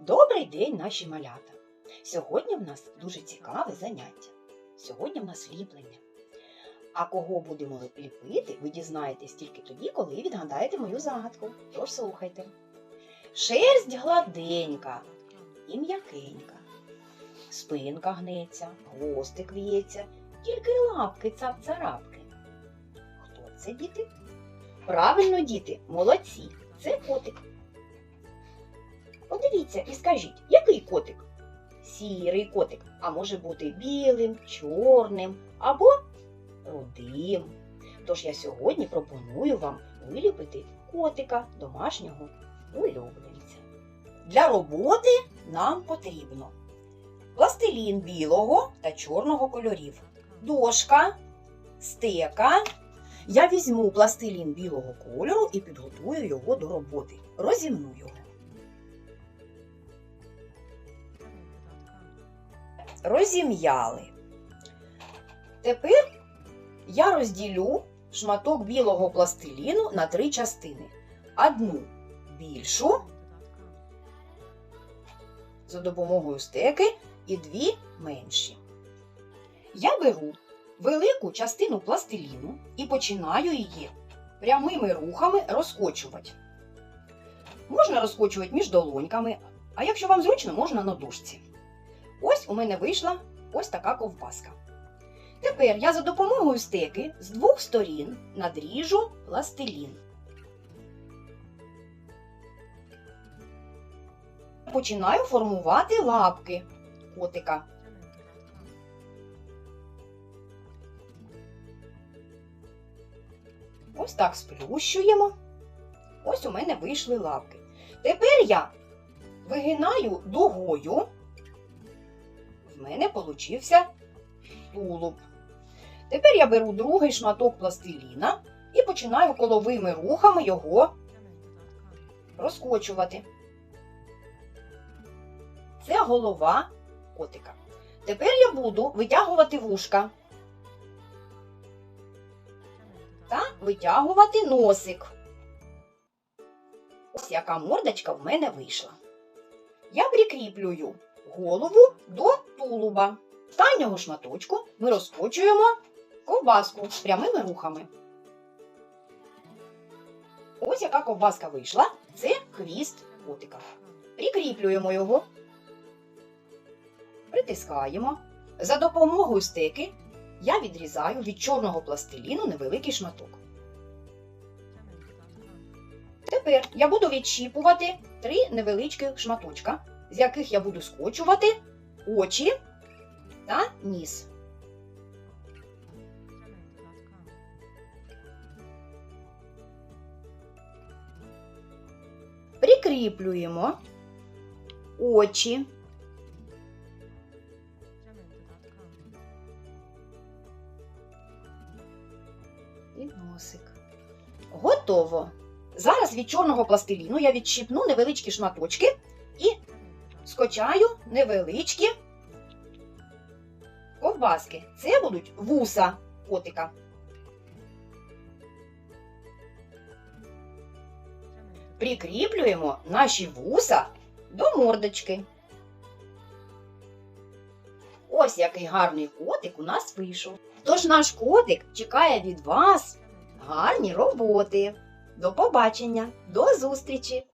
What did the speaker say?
Добрий день, наші малята! Сьогодні в нас дуже цікаве заняття. Сьогодні в нас ліплення. А кого будемо ліпити, ви дізнаєтесь тільки тоді, коли відгадаєте мою загадку. Тож слухайте. Шерсть гладенька і м'якенька. Спинка гнеться, хвостик в'ється, тільки лапки цап-царапки. Хто це діти? Правильно, діти, молодці, це котик. Подивіться і скажіть, який котик? Сірий котик, а може бути білим, чорним або рудим. Тож я сьогодні пропоную вам виліпити котика домашнього улюбленця. Для роботи нам потрібно пластилін білого та чорного кольорів, дошка, стека. Я візьму пластилін білого кольору і підготую його до роботи. Розімну його. Розім'яли. Тепер я розділю шматок білого пластиліну на три частини. Одну більшу за допомогою стеки і дві менші. Я беру велику частину пластиліну і починаю її прямими рухами розкочувати. Можна розкочувати між долоньками, а якщо вам зручно, можна на дошці. Ось у мене вийшла ось така ковбаска. Тепер я за допомогою стеки з двох сторін надріжу пластилін. Починаю формувати лапки котика. Ось так сплющуємо. Ось у мене вийшли лапки. Тепер я вигинаю дугою в мене получився тулуб. Тепер я беру другий шматок пластиліна і починаю коловими рухами його розкочувати. Це голова котика. Тепер я буду витягувати вушка та витягувати носик. Ось яка мордочка в мене вийшла. Я прикріплюю голову до тулуба. Останнього шматочку ми розкочуємо ковбаску прямими рухами. Ось яка ковбаска вийшла. Це хвіст котика. Прикріплюємо його, притискаємо. За допомогою стеки я відрізаю від чорного пластиліну невеликий шматок. Тепер я буду відщіпувати три невеличкі шматочка з яких я буду скочувати очі та ніс. Прикріплюємо очі. І носик. Готово. Зараз від чорного пластиліну я відщипну невеличкі шматочки і скочаю невеличкі ковбаски. Це будуть вуса котика. Прикріплюємо наші вуса до мордочки. Ось який гарний котик у нас вийшов. Тож наш котик чекає від вас гарні роботи. До побачення, до зустрічі!